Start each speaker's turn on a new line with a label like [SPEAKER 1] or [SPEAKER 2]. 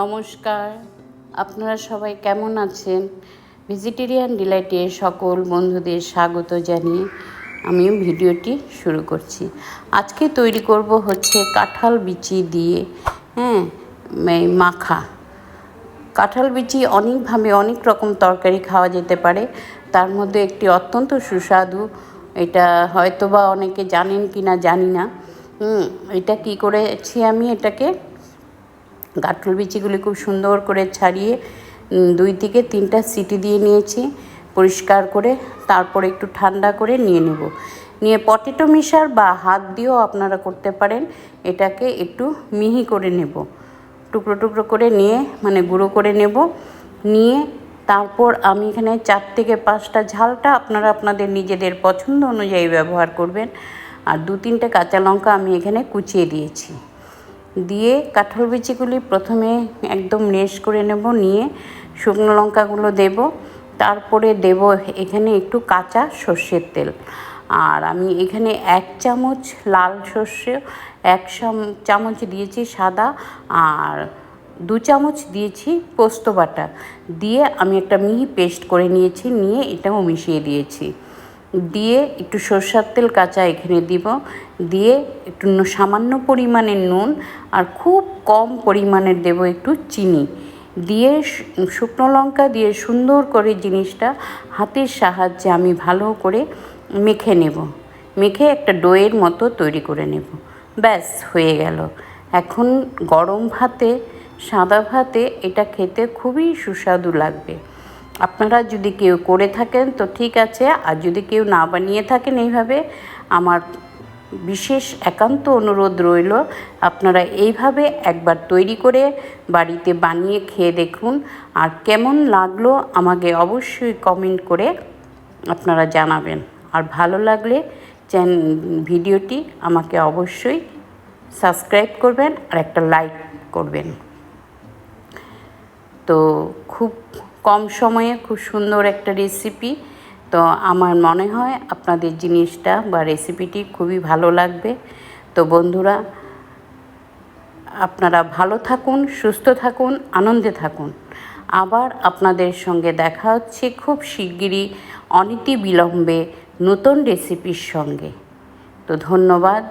[SPEAKER 1] নমস্কার। আপনারা সবাই কেমন আছেন? ভেজিটেরিয়ান ডিলাইটে সকল বন্ধুদের স্বাগত জানিয়ে আমি ভিডিওটি শুরু করছি। আজকে তৈরি করব হচ্ছে কাঁঠাল বিচি দিয়ে হ্যাঁ মাখা। কাঁঠাল বিচি অনেকভাবে অনেক রকম তরকারি খাওয়া যেতে পারে। তার মধ্যে একটি অত্যন্ত সুস্বাদু, এটা হয়তো বা অনেকে জানেন কি না জানি না। এটা কি করেছি আমি এটাকে কাঁঠাল বিচিগুলি খুব সুন্দর করে ছাড়িয়ে দুই থেকে তিনটা সিটি দিয়ে নিয়েছি, পরিষ্কার করে, তারপর একটু ঠান্ডা করে নিয়ে নেব। নিয়ে পটেটো মিশার বা হাত দিয়েও আপনারা করতে পারেন, এটাকে একটু মিহি করে নেব। টুকরো টুকরো করে নিয়ে মানে গুঁড়ো করে নেব। নিয়ে তারপর আমি এখানে চার থেকে পাঁচটা ঝালটা আপনারা আপনাদের নিজেদের পছন্দ অনুযায়ী ব্যবহার করবেন। আর দু তিনটে কাঁচা লঙ্কা আমি এখানে কুচিয়ে দিয়েছি। দিয়ে কাঁঠাল বিচিগুলি প্রথমে একদম নেশ করে নেব, নিয়ে শুকনো লঙ্কাগুলো দেব। তারপরে দেব এখানে একটু কাঁচা সর্ষের তেল। আর আমি এখানে এক চামচ লাল সর্ষে, এক চাম- চামচ দিয়েছি সাদা, আর দু চামচ দিয়েছি পোস্ত বাটা। দিয়ে আমি একটা মিহি পেস্ট করে নিয়েছি, নিয়ে এটাও মিশিয়ে দিয়েছি। দিয়ে একটু সর্ষার তেল, কাঁচা এখানে দিব। দিয়ে একটু সামান্য পরিমাণের নুন আর খুব কম পরিমাণের দেব একটু চিনি। দিয়ে শুকনো লঙ্কা দিয়ে সুন্দর করে জিনিসটা হাতের সাহায্যে আমি ভালো করে মেখে নেব। মেখে একটা ডোয়ের মতো তৈরি করে নেব। ব্যাস, হয়ে গেল। এখন গরম ভাতে, সাদা ভাতে এটা খেতে খুবই সুস্বাদু লাগবে। আপনারা যদি কেউ করে থাকেন, তো ঠিক আছে। আর যদি কেউ না বানিয়ে থাকেন এইভাবে, আমার বিশেষ একান্ত অনুরোধ রইল, আপনারা এইভাবে একবার তৈরি করে বাড়িতে বানিয়ে খেয়ে দেখুন। আর কেমন লাগল আমাকে অবশ্যই কমেন্ট করে আপনারা জানাবেন। আর ভালো লাগলে চ্যান, ভিডিওটি আমাকে অবশ্যই সাবস্ক্রাইব করবেন আর একটা লাইক করবেন। তো খুব কম সময়ে খুব সুন্দর একটা রেসিপি তো আমার মনে হয় আপনাদের জিনিসটা বা রেসিপিটি খুবই ভালো লাগবে। তো বন্ধুরা, আপনারা ভালো থাকুন, সুস্থ থাকুন, আনন্দে থাকুন। আবার আপনাদের সঙ্গে দেখা হচ্ছে খুব শিগগিরই অনীতি বিলম্বে নতুন রেসিপির সঙ্গে। তো ধন্যবাদ।